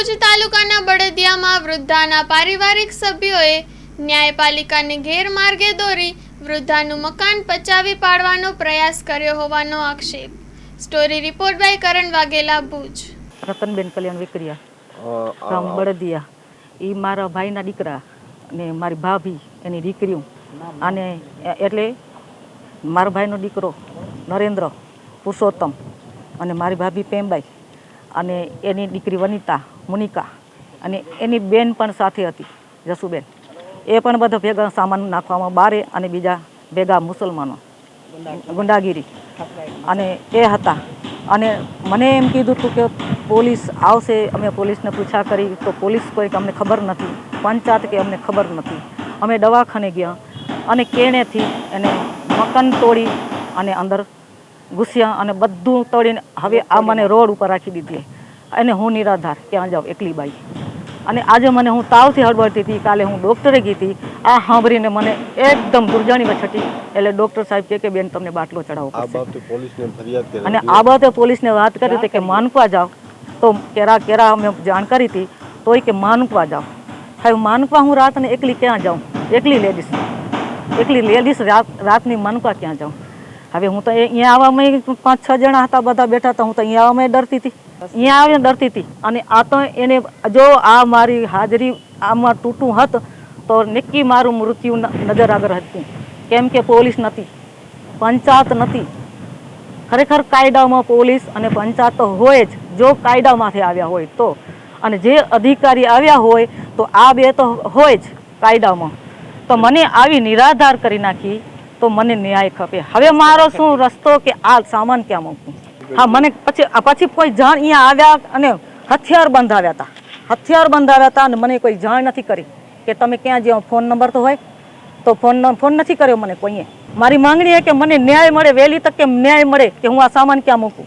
ભુજ તાલુકાના બળદિયામાં વૃદ્ધાના પારિવારિક સભ્યોએ ન્યાયપાલિકાને ગેરમાર્ગે દોરી વૃદ્ધાનું મકાન પચાવી પાડવાનો પ્રયાસ કર્યો હોવાનો આક્ષેપ. Story report by Karan Vaghela Bhuj. Ratanben Kalyan Vikriya ગામ બળદિયા. એ મારા ભાઈના દીકરા અને મારી ભાભી એની દીકરીઓ. અને એટલે મારા ભાઈનો દીકરો નરેન્દ્ર પુરુષોત્તમ અને મારી ભાભી પેમબાઈ અને એની દીકરી વનિતા, મુનિકા અને એની બેન પણ સાથે હતી, જસુબેન. એ પણ બધા ભેગા સામાન નાખવામાં બારે અને બીજા ભેગા મુસલમાનો. ગુંડાગીરી. અને એ હતા. અને મને એમ કીધું હતું કે પોલીસ આવશે, અમે પોલીસને પૂછા કરી, તો પોલીસ કોઈ કે અમને ખબર નથી, પંચાયત કે અમને ખબર નથી. અમે દવાખાને ગયા અને કેણેથી એને મકાન તોડી અને અંદર ઘૂસ્યા અને બધું તળીને હવે આ મને રોડ ઉપર રાખી દીધી. અને હું નિરાધાર ક્યાં જાઉં એકલી બાઈ. અને આજે મને હું તાવથી હળવડતી હતી કાલે હું ડૉક્ટરે ગઈ હતી. આ સાંભળીને મને એકદમ દુર્જાણીમાં છટી. એટલે ડૉક્ટર સાહેબ કહે કે બેન તમને બાટલો કરી અને આ બાબતે પોલીસને વાત કરી હતી કે માનકવા જાઓ. તો કેરા કેરા અમે જાણ કરી હતી તોય કે માનકવા જાઓ. હવે માનકવા હું રાતને એકલી ક્યાં જાઉં? એકલી લેડીઝ એકલી લેડીઝ રાત રાતની માનકવા ક્યાં જાઉં? હવે હું તો અહીંયા આવવામાં પાંચ છ જણા હતા, બધા બેઠા હતા. હું તો અહીંયા આવવામાં ડરતી હતી. અહીંયા આવીને ડરતી હતી. અને આ તો એને જો આ મારી હાજરી આમાં તૂટું હતું, તો નિક્કી મારું મૃત્યુ નજર આગળ હતું. કેમ કે પોલીસ નથી. પંચાયત નથી. ખરેખર કાયદામાં પોલીસ અને પંચાયત તો હોય જ. જો કાયદામાંથી આવ્યા હોય તો. અને જે અધિકારી આવ્યા હોય, તો આ બે તો હોય જ કાયદામાં. તો મને આવી નિરાધાર કરી નાખી તો મને ન્યાય ખપે. હવે મારો શું રસ્તો કે આ સામાન ક્યાં મૂકું હા, મને પછી પછી કોઈ જાણ અહીંયા આવ્યા અને હથિયાર બંધાવ્યા હતા હથિયાર બંધાવ્યા હતા અને મને કોઈ જાણ નથી કરી કે તમે ક્યાં જ્યાં ફોન નંબર તો હોય. તો ફોન ફોન નથી કર્યો મને કોઈએ. મારી માંગણી એ કે મને ન્યાય મળે, વહેલી તકે ન્યાય મળે કે હું આ સામાન ક્યાં મૂકું?